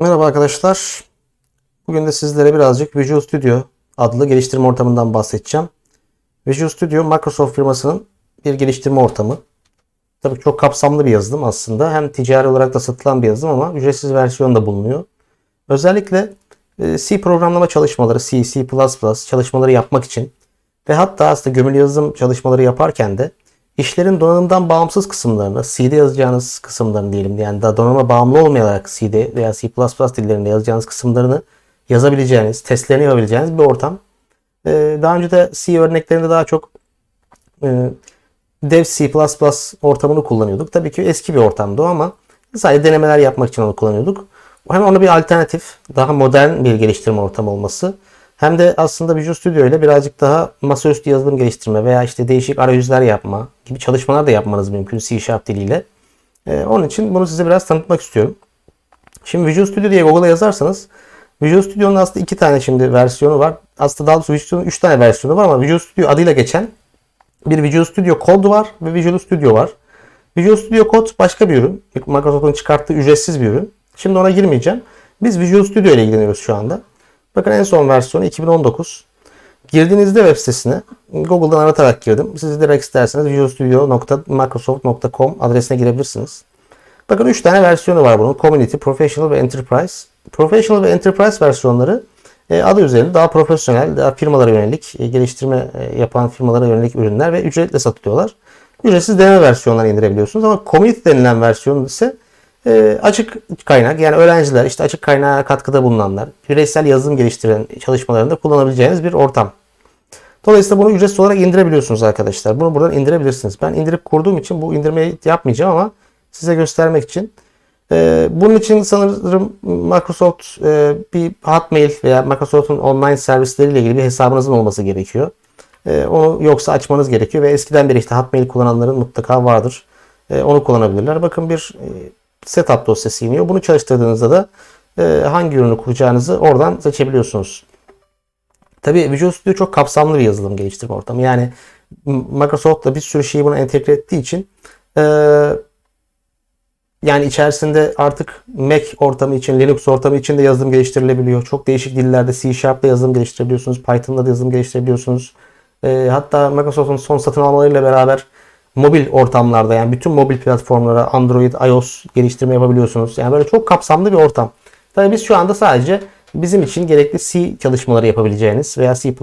Merhaba arkadaşlar. Bugün de sizlere birazcık Visual Studio adlı geliştirme ortamından bahsedeceğim. Visual Studio Microsoft firmasının bir geliştirme ortamı. Tabii çok kapsamlı bir yazılım aslında. Hem ticari olarak da satılan bir yazılım ama ücretsiz versiyon da bulunuyor. Özellikle e, C programlama çalışmaları, C, C++ çalışmaları yapmak için ve hatta aslında gömülü yazılım çalışmaları yaparken de işlerin donanımdan bağımsız kısımlarını, C'de yazacağınız kısımlarını diyelim yani daha donanıma bağımlı olmayarak C'de veya C++ dillerinde yazacağınız kısımlarını yazabileceğiniz, testlerini yapabileceğiniz bir ortam. Ee, daha önce de C örneklerinde daha çok e, Dev C++ ortamını kullanıyorduk. Tabii ki eski bir ortamdı ama sadece denemeler yapmak için onu kullanıyorduk. Hem ona bir alternatif, daha modern bir geliştirme ortamı olması hem de aslında Visual Studio ile birazcık daha masaüstü yazılım geliştirme veya işte değişik arayüzler yapma gibi çalışmalar da yapmanız mümkün C Sharp diliyle. Ee, onun için bunu size biraz tanıtmak istiyorum. Şimdi Visual Studio diye Google'a yazarsanız Visual Studio'nun aslında iki tane şimdi versiyonu var. Aslında daha doğrusu Visual Studio'nun üç tane versiyonu var ama Visual Studio adıyla geçen bir Visual Studio Code var ve Visual Studio var. Visual Studio Code başka bir ürün. Microsoft'un çıkarttığı ücretsiz bir ürün. Şimdi ona girmeyeceğim. Biz Visual Studio ile ilgileniyoruz şu anda. Bakın en son versiyonu 2019. Girdiğinizde web sitesine Google'dan aratarak girdim. Siz direkt isterseniz visualstudio.microsoft.com adresine girebilirsiniz. Bakın 3 tane versiyonu var bunun. Community, Professional ve Enterprise. Professional ve Enterprise versiyonları e, adı üzerinde daha profesyonel, daha firmalara yönelik, e, geliştirme e, yapan firmalara yönelik ürünler ve ücretle satılıyorlar. Ücretsiz deneme versiyonları indirebiliyorsunuz ama Community denilen versiyon ise e, açık kaynak yani öğrenciler işte açık kaynağa katkıda bulunanlar bireysel yazılım geliştiren çalışmalarında kullanabileceğiniz bir ortam. Dolayısıyla bunu ücretsiz olarak indirebiliyorsunuz arkadaşlar. Bunu buradan indirebilirsiniz. Ben indirip kurduğum için bu indirmeyi yapmayacağım ama size göstermek için. Ee, bunun için sanırım Microsoft e, bir Hotmail veya Microsoft'un online servisleriyle ilgili bir hesabınızın olması gerekiyor. Ee, onu yoksa açmanız gerekiyor ve eskiden beri işte Hotmail kullananların mutlaka vardır. Ee, onu kullanabilirler. Bakın bir e, setup dosyası iniyor. Bunu çalıştırdığınızda da e, hangi ürünü kuracağınızı oradan seçebiliyorsunuz. Tabii Visual Studio çok kapsamlı bir yazılım geliştirme ortamı. Yani Microsoft da bir sürü şeyi buna entegre ettiği için e, yani içerisinde artık Mac ortamı için, Linux ortamı için de yazılım geliştirilebiliyor. Çok değişik dillerde C Sharp'ta yazılım geliştirebiliyorsunuz. Python'da da yazılım geliştirebiliyorsunuz. E, hatta Microsoft'un son satın almalarıyla beraber mobil ortamlarda yani bütün mobil platformlara Android, iOS geliştirme yapabiliyorsunuz. Yani böyle çok kapsamlı bir ortam. Tabii biz şu anda sadece bizim için gerekli C çalışmaları yapabileceğiniz veya C++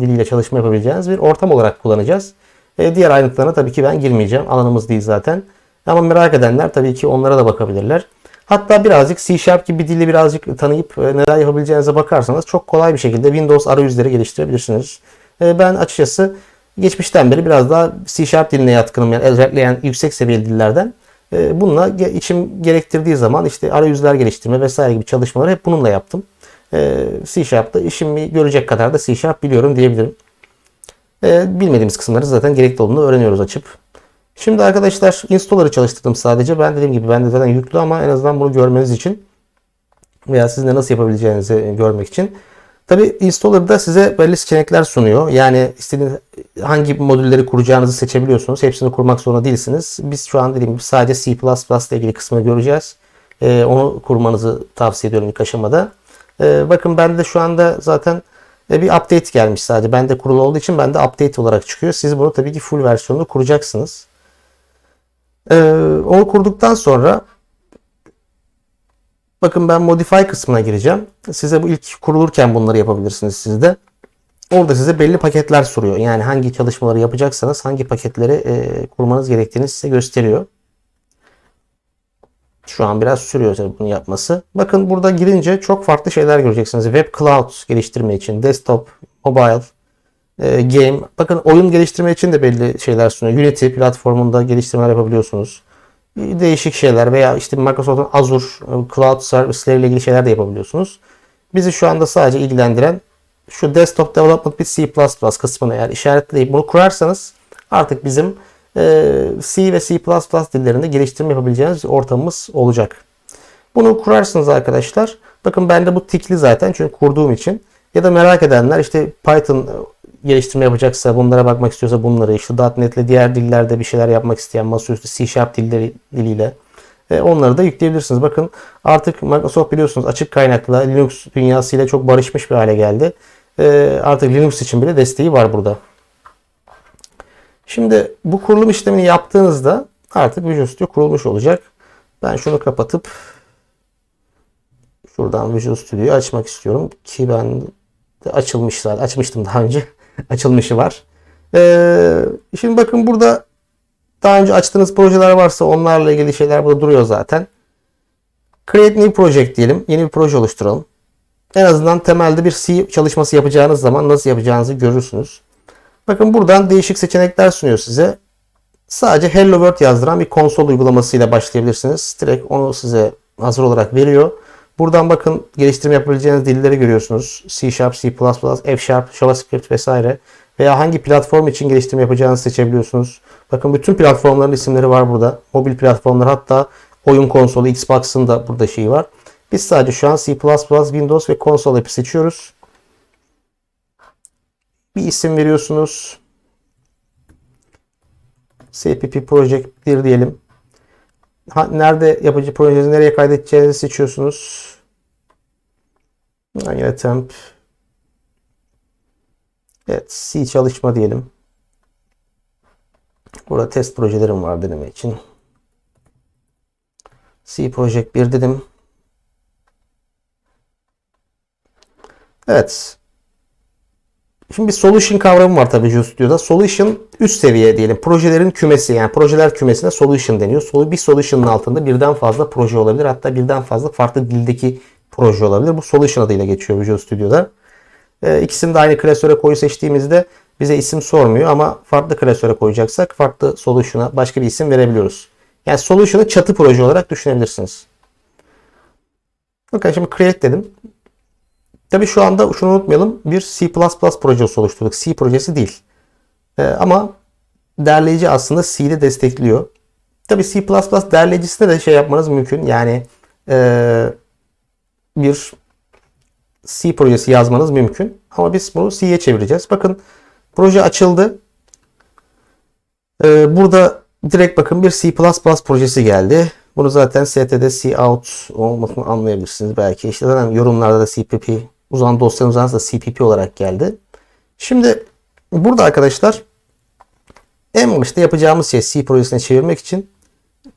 diliyle çalışma yapabileceğiniz bir ortam olarak kullanacağız. E, diğer ayrıntılarına tabii ki ben girmeyeceğim. Alanımız değil zaten. Ama merak edenler tabii ki onlara da bakabilirler. Hatta birazcık C Sharp gibi bir dili birazcık tanıyıp e, neler yapabileceğinize bakarsanız çok kolay bir şekilde Windows arayüzleri geliştirebilirsiniz. E, ben açıkçası geçmişten beri biraz daha C Sharp diline yatkınım. Yani özellikle yani yüksek seviyeli dillerden. E, bununla içim gerektirdiği zaman işte arayüzler geliştirme vesaire gibi çalışmaları hep bununla yaptım. E, C Sharp'ta işimi görecek kadar da C Sharp biliyorum diyebilirim. E, bilmediğimiz kısımları zaten gerekli olduğunu öğreniyoruz açıp. Şimdi arkadaşlar installer'ı çalıştırdım sadece. Ben dediğim gibi bende zaten yüklü ama en azından bunu görmeniz için veya sizin de nasıl yapabileceğinizi görmek için. Tabi Installer'da size belli seçenekler sunuyor. Yani istediğiniz hangi modülleri kuracağınızı seçebiliyorsunuz. Hepsini kurmak zorunda değilsiniz. Biz şu an dediğim gibi sadece C++ ile ilgili kısmını göreceğiz. Ee, onu kurmanızı tavsiye ediyorum ilk aşamada. Ee, bakın bende şu anda zaten e, bir update gelmiş sadece. Bende kurulu olduğu için bende update olarak çıkıyor. Siz bunu tabii ki full versiyonunu kuracaksınız. Ee, onu kurduktan sonra bakın ben modify kısmına gireceğim. Size bu ilk kurulurken bunları yapabilirsiniz siz de. Orada size belli paketler soruyor. Yani hangi çalışmaları yapacaksanız hangi paketleri e, kurmanız gerektiğini size gösteriyor. Şu an biraz sürüyor tabii bunu yapması. Bakın burada girince çok farklı şeyler göreceksiniz. Web Cloud geliştirme için, desktop, mobile, e, game. Bakın oyun geliştirme için de belli şeyler sunuyor. Unity platformunda geliştirmeler yapabiliyorsunuz. Değişik şeyler veya işte Microsoft'un Azure e, Cloud servisleriyle ilgili şeyler de yapabiliyorsunuz. Bizi şu anda sadece ilgilendiren şu desktop development bir C++ kısmını eğer işaretleyip bunu kurarsanız artık bizim e, C ve C++ dillerinde geliştirme yapabileceğiniz ortamımız olacak. Bunu kurarsınız arkadaşlar. Bakın bende bu tikli zaten çünkü kurduğum için. Ya da merak edenler işte Python geliştirme yapacaksa, bunlara bakmak istiyorsa bunları, işte .NET ile diğer dillerde bir şeyler yapmak isteyen, masaüstü C Sharp dilleri, diliyle E, onları da yükleyebilirsiniz. Bakın artık Microsoft biliyorsunuz açık kaynakla Linux dünyasıyla çok barışmış bir hale geldi. E, artık Linux için bile desteği var burada. Şimdi bu kurulum işlemini yaptığınızda artık Visual Studio kurulmuş olacak. Ben şunu kapatıp şuradan Visual Studio'yu açmak istiyorum ki ben de açılmış zaten. Açmıştım daha önce. Açılmışı var. Ee, şimdi bakın burada daha önce açtığınız projeler varsa onlarla ilgili şeyler burada duruyor zaten. Create New Project diyelim. Yeni bir proje oluşturalım. En azından temelde bir C çalışması yapacağınız zaman nasıl yapacağınızı görürsünüz. Bakın buradan değişik seçenekler sunuyor size. Sadece Hello World yazdıran bir konsol uygulamasıyla başlayabilirsiniz. Direkt onu size hazır olarak veriyor. Buradan bakın geliştirme yapabileceğiniz dilleri görüyorsunuz. C Sharp, C++, F Sharp, JavaScript vesaire. Veya hangi platform için geliştirme yapacağınızı seçebiliyorsunuz. Bakın bütün platformların isimleri var burada. Mobil platformlar hatta oyun konsolu Xbox'ın da burada şeyi var. Biz sadece şu an C++, Windows ve konsol app'i seçiyoruz. Bir isim veriyorsunuz. CPP Project 1 diyelim. Ha, nerede yapıcı projenizi nereye kaydedeceğinizi seçiyorsunuz. Yine temp. Evet C çalışma diyelim. Burada test projelerim var deneme için. C Project 1 dedim. Evet. Şimdi bir solution kavramı var tabii Visual Studio'da. Solution üst seviye diyelim. Projelerin kümesi yani projeler kümesine solution deniyor. Bir solution'ın altında birden fazla proje olabilir. Hatta birden fazla farklı dildeki proje olabilir. Bu solution adıyla geçiyor Visual Studio'da. Ee, ikisini de aynı klasöre koyu seçtiğimizde bize isim sormuyor ama farklı klasöre koyacaksak farklı solution'a başka bir isim verebiliyoruz. Yani solution'ı çatı proje olarak düşünebilirsiniz. Bakın şimdi create dedim. Tabi şu anda şunu unutmayalım. Bir C++ projesi oluşturduk. C projesi değil. Ee, ama derleyici aslında C'de destekliyor. Tabi C++ derleyicisinde de şey yapmanız mümkün. Yani e, bir C projesi yazmanız mümkün. Ama biz bunu C'ye çevireceğiz. Bakın proje açıldı. Ee, burada direkt bakın bir C++ projesi geldi. Bunu zaten std C out olmasını anlayabilirsiniz belki. İşte zaten yorumlarda da CPP uzan dosyanın uzantısı da CPP olarak geldi. Şimdi burada arkadaşlar en başta yapacağımız şey C projesine çevirmek için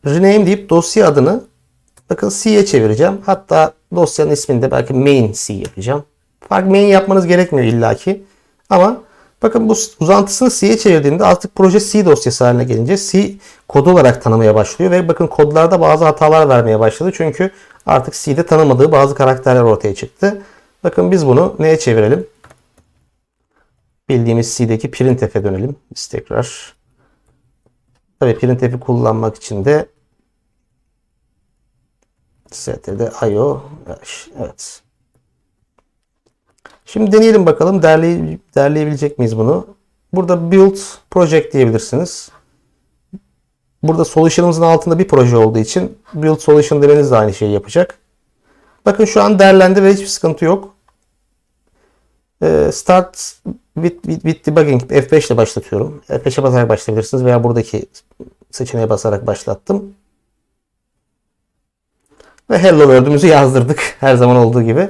rename deyip dosya adını bakın C'ye çevireceğim. Hatta dosyanın ismini de belki main C yapacağım. Fark main yapmanız gerekmiyor illaki. Ama bakın bu uzantısını C'ye çevirdiğimde artık proje C dosyası haline gelince C kod olarak tanımaya başlıyor ve bakın kodlarda bazı hatalar vermeye başladı. Çünkü artık C'de tanımadığı bazı karakterler ortaya çıktı. Bakın biz bunu neye çevirelim? Bildiğimiz C'deki printf'e dönelim. Biz tekrar. Tabii printf'i kullanmak için de std.io evet. Şimdi deneyelim bakalım derley, derleyebilecek miyiz bunu? Burada build project diyebilirsiniz. Burada solution'ımızın altında bir proje olduğu için build solution demeniz de aynı şeyi yapacak. Bakın şu an derlendi ve hiçbir sıkıntı yok. Ee, start with, with, with debugging F5 ile başlatıyorum. F5'e basarak başlayabilirsiniz veya buradaki seçeneğe basarak başlattım. Ve hello world'ümüzü yazdırdık her zaman olduğu gibi.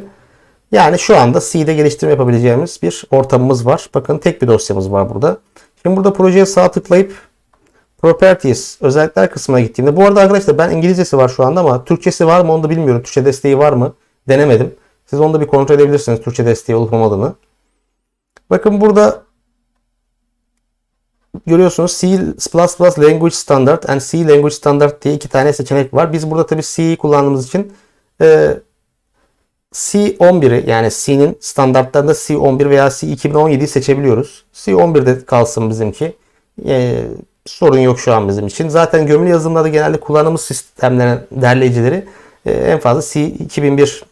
Yani şu anda C'de geliştirme yapabileceğimiz bir ortamımız var. Bakın tek bir dosyamız var burada. Şimdi burada projeye sağ tıklayıp Properties, özellikler kısmına gittiğimde. Bu arada arkadaşlar ben İngilizcesi var şu anda ama Türkçesi var mı onu da bilmiyorum. Türkçe desteği var mı? Denemedim. Siz onu da bir kontrol edebilirsiniz Türkçe desteği olup olmadığını. Bakın burada görüyorsunuz C++ Language Standard and C Language Standard diye iki tane seçenek var. Biz burada tabii C'yi kullandığımız için e, C11'i yani C'nin standartlarında C11 veya C2017'yi seçebiliyoruz. C11'de kalsın bizimki. E, sorun yok şu an bizim için. Zaten gömülü yazılımlarda genelde kullandığımız sistemlerin derleyicileri e, en fazla C2001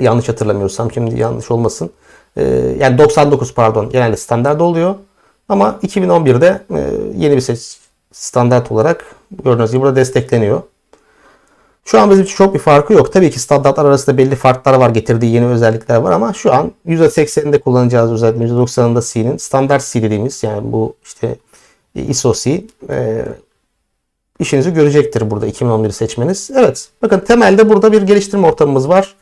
yanlış hatırlamıyorsam şimdi yanlış olmasın. E, yani 99 pardon genelde standart oluyor. Ama 2011'de e, yeni bir ses standart olarak gördüğünüz gibi burada destekleniyor. Şu an bizim için çok bir farkı yok. Tabii ki standartlar arasında belli farklar var. Getirdiği yeni özellikler var ama şu an %80'inde kullanacağız özellikle %90'ında C'nin standart C dediğimiz yani bu işte ISO C e, işinizi görecektir burada 2011'i seçmeniz. Evet bakın temelde burada bir geliştirme ortamımız var.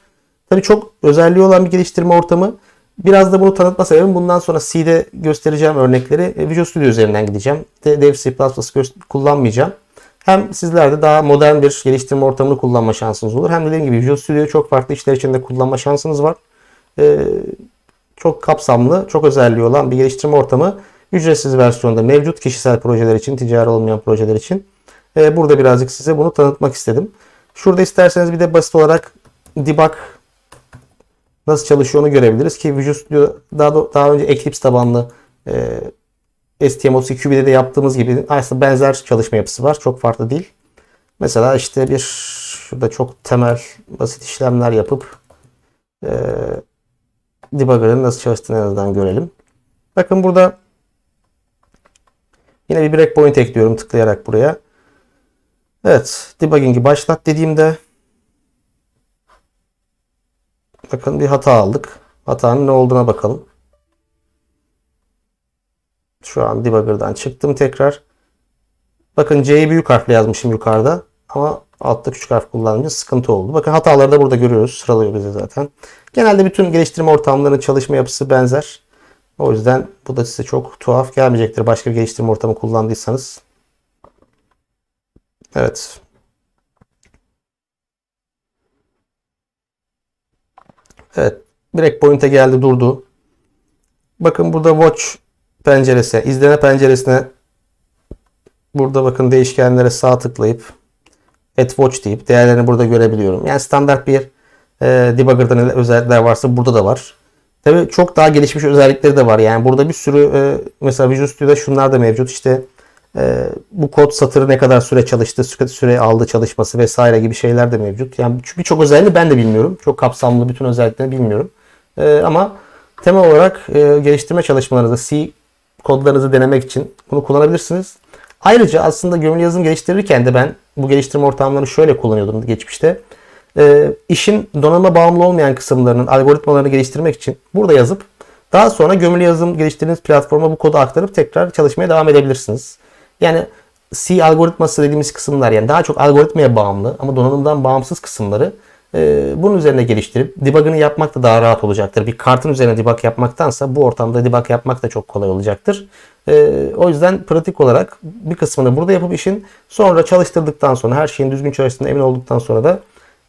Tabii çok özelliği olan bir geliştirme ortamı. Biraz da bunu tanıtma sebebim bundan sonra C'de göstereceğim örnekleri e, Visual Studio üzerinden gideceğim. De- Dev C++ kullanmayacağım. Hem sizler de daha modern bir geliştirme ortamını kullanma şansınız olur. Hem de dediğim gibi Visual Studio'yu çok farklı işler için de kullanma şansınız var. Ee, çok kapsamlı, çok özelliği olan bir geliştirme ortamı ücretsiz versiyonda mevcut kişisel projeler için, ticari olmayan projeler için. Ee, burada birazcık size bunu tanıtmak istedim. Şurada isterseniz bir de basit olarak debug nasıl çalışıyor onu görebiliriz ki Visual Studio daha, da- daha önce Eclipse tabanlı e, STM32 QB'de de yaptığımız gibi aslında benzer çalışma yapısı var. Çok farklı değil. Mesela işte bir şurada çok temel basit işlemler yapıp e, debugger'ın nasıl çalıştığını en azından görelim. Bakın burada yine bir breakpoint ekliyorum tıklayarak buraya. Evet, debugging'i başlat dediğimde bakın bir hata aldık. Hatanın ne olduğuna bakalım. Şu an debugger'dan çıktım tekrar. Bakın C'yi büyük harfle yazmışım yukarıda. Ama altta küçük harf kullanınca sıkıntı oldu. Bakın hataları da burada görüyoruz. Sıralıyor bize zaten. Genelde bütün geliştirme ortamlarının çalışma yapısı benzer. O yüzden bu da size çok tuhaf gelmeyecektir. Başka bir geliştirme ortamı kullandıysanız. Evet. Evet. Breakpoint'e geldi durdu. Bakın burada watch penceresi, izleme penceresine burada bakın değişkenlere sağ tıklayıp Add Watch deyip değerlerini burada görebiliyorum. Yani standart bir e, debugger'da ne özellikler varsa burada da var. Tabi çok daha gelişmiş özellikleri de var. Yani burada bir sürü e, mesela Visual Studio'da şunlar da mevcut. İşte e, bu kod satırı ne kadar süre çalıştı, süre, aldı çalışması vesaire gibi şeyler de mevcut. Yani birçok özelliğini ben de bilmiyorum. Çok kapsamlı bütün özelliklerini bilmiyorum. E, ama temel olarak e, geliştirme çalışmalarınızda C kodlarınızı denemek için bunu kullanabilirsiniz. Ayrıca aslında gömülü yazılım geliştirirken de ben bu geliştirme ortamlarını şöyle kullanıyordum geçmişte. E, işin donanıma bağımlı olmayan kısımlarının algoritmalarını geliştirmek için burada yazıp daha sonra gömülü yazılım geliştirdiğiniz platforma bu kodu aktarıp tekrar çalışmaya devam edebilirsiniz. Yani C algoritması dediğimiz kısımlar yani daha çok algoritmaya bağımlı ama donanımdan bağımsız kısımları e, bunun üzerine geliştirip debug'ını yapmak da daha rahat olacaktır. Bir kartın üzerine debug yapmaktansa bu ortamda debug yapmak da çok kolay olacaktır. E, o yüzden pratik olarak bir kısmını burada yapıp işin sonra çalıştırdıktan sonra her şeyin düzgün çalıştığına emin olduktan sonra da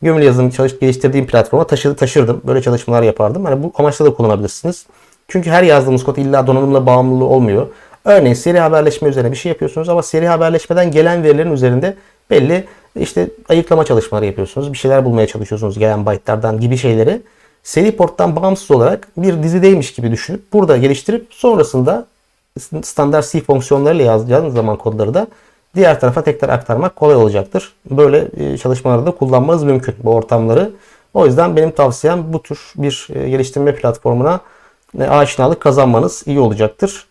gömülü yazılım çalış, geliştirdiğim platforma taşıdı, taşırdım. Böyle çalışmalar yapardım. Hani bu amaçla da kullanabilirsiniz. Çünkü her yazdığımız kod illa donanımla bağımlı olmuyor. Örneğin seri haberleşme üzerine bir şey yapıyorsunuz ama seri haberleşmeden gelen verilerin üzerinde belli işte ayıklama çalışmaları yapıyorsunuz. Bir şeyler bulmaya çalışıyorsunuz gelen byte'lardan gibi şeyleri seri porttan bağımsız olarak bir dizideymiş gibi düşünüp burada geliştirip sonrasında standart C fonksiyonlarıyla yazdığınız zaman kodları da diğer tarafa tekrar aktarmak kolay olacaktır. Böyle e, çalışmalarda da kullanmanız mümkün bu ortamları. O yüzden benim tavsiyem bu tür bir e, geliştirme platformuna e, aşinalık kazanmanız iyi olacaktır.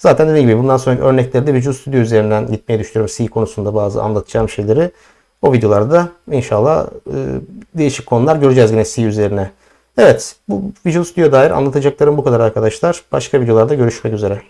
Zaten dediğim gibi bundan sonraki örnekleri de Visual Studio üzerinden gitmeyi düşünüyorum. C konusunda bazı anlatacağım şeyleri. O videolarda inşallah e, değişik konular göreceğiz yine C üzerine. Evet bu Visual Studio dair anlatacaklarım bu kadar arkadaşlar. Başka videolarda görüşmek üzere.